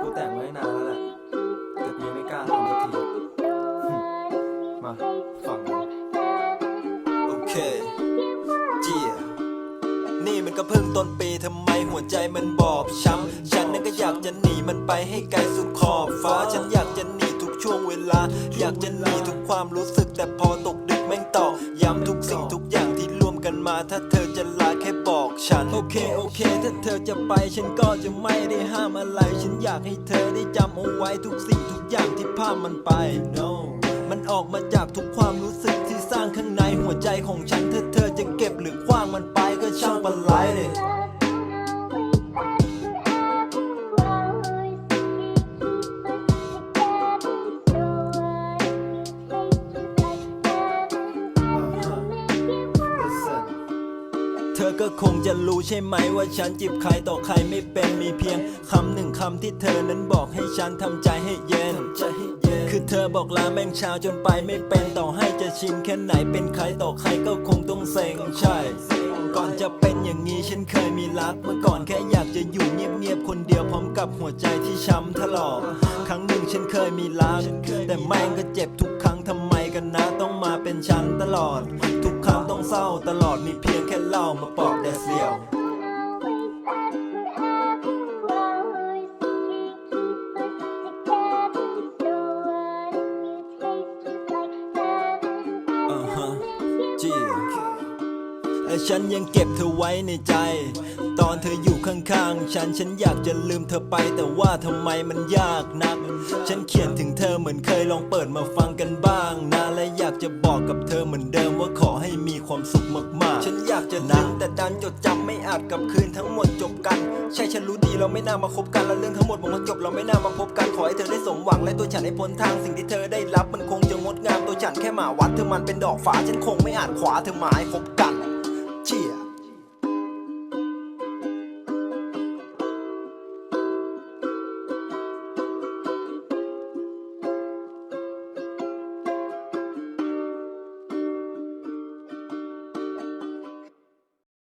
กูแต่งไว้นานแล้วแหละแต่กูยังไม่กล้าทำสักทีมาฟังกันโอเคเจียนี่มันก็เพิ่งต้นปีทำไมหัวใจมันบอบช้ำฉันนั้นก็อยากจะหนีมันไปให้ไกลสุดขอบฟ้าฉันอยากจะหนีทุกช่วงเวลา อยากจะหนีทุกความรู้สึกแต่พอตกดึกแม่งตอกย้ำทุกสิ่งทุกอย่างที่รวมกันมา ถ้าเธอจะลาแค่ ฉัน โอเค โอเค ถ้าเธอจะไปฉันก็จะไม่ได้ห้ามอะไร ฉันอยากให้เธอได้จำเอาไว้ทุกสิ่งทุกอย่างที่ภาพมันไป no มันออกมาจากทุกความรู้สึกที่สร้างข้างในหัวใจของฉันถ้าเธอจะเก็บหรือคว้างมันไปก็ช่างปนไรเลย เธอก็คงจะรู้ใช่ไหมว่าฉันจีบใครต่อใครไม่เป็นมีเพียงคำหนึ่งคำที่เธอนั้นบอกให้ฉันทำใจให้เย็น คือเธอบอกลาแม่งเช้าจนไปไม่เป็นต่อให้จะชินแค่ไหนเป็นใครต่อใครก็คงต้องเซ็งใช่ ก่อนจะเป็นอย่างนี้ฉันเคยมีรักเมื่อก่อนแค่อยากจะอยู่เงียบๆคนเดียวพร้อมกับหัวใจที่ช้ำถลอก ครั้งหนึ่งฉันเคยมีรักแต่แม่งก็เจ็บทุกครั้งทำไมกันนะต้องมาเป็นฉันตลอดทุกครั้งต้อง เศร้าตลอดมีเพียงแค่เล่ามาปอบแดดเสียว และฉันยังเก็บเธอไว้ในใจ ตอนเธออยู่ข้างๆ ฉันฉันอยากจะลืมเธอไป แต่ว่าทำไมมันยากนัก ฉันเขียนถึงเธอเหมือนเคยลองเปิดมาฟังกันบ้างนะและอยากจะบอกกับเธอเหมือนเดิมว่าขอให้มีความสุขมากๆ ฉันอยากจะลืมแต่ดันจดจำไม่อาจกลับคืนทั้งหมดจบกัน ใช่ฉันรู้ดีเราไม่น่ามาคบกันแล้วเรื่องทั้งหมดบอกว่าจบเราไม่น่ามาพบกันขอให้เธอได้สมหวังและตัวฉันให้พ้นทางสิ่งที่เธอได้รับมันคงจะงดงามตัวฉันแค่หมาวัดเธอมันเป็นดอกฟ้าฉันคงไม่อาจขวาเธอหมายคบกัน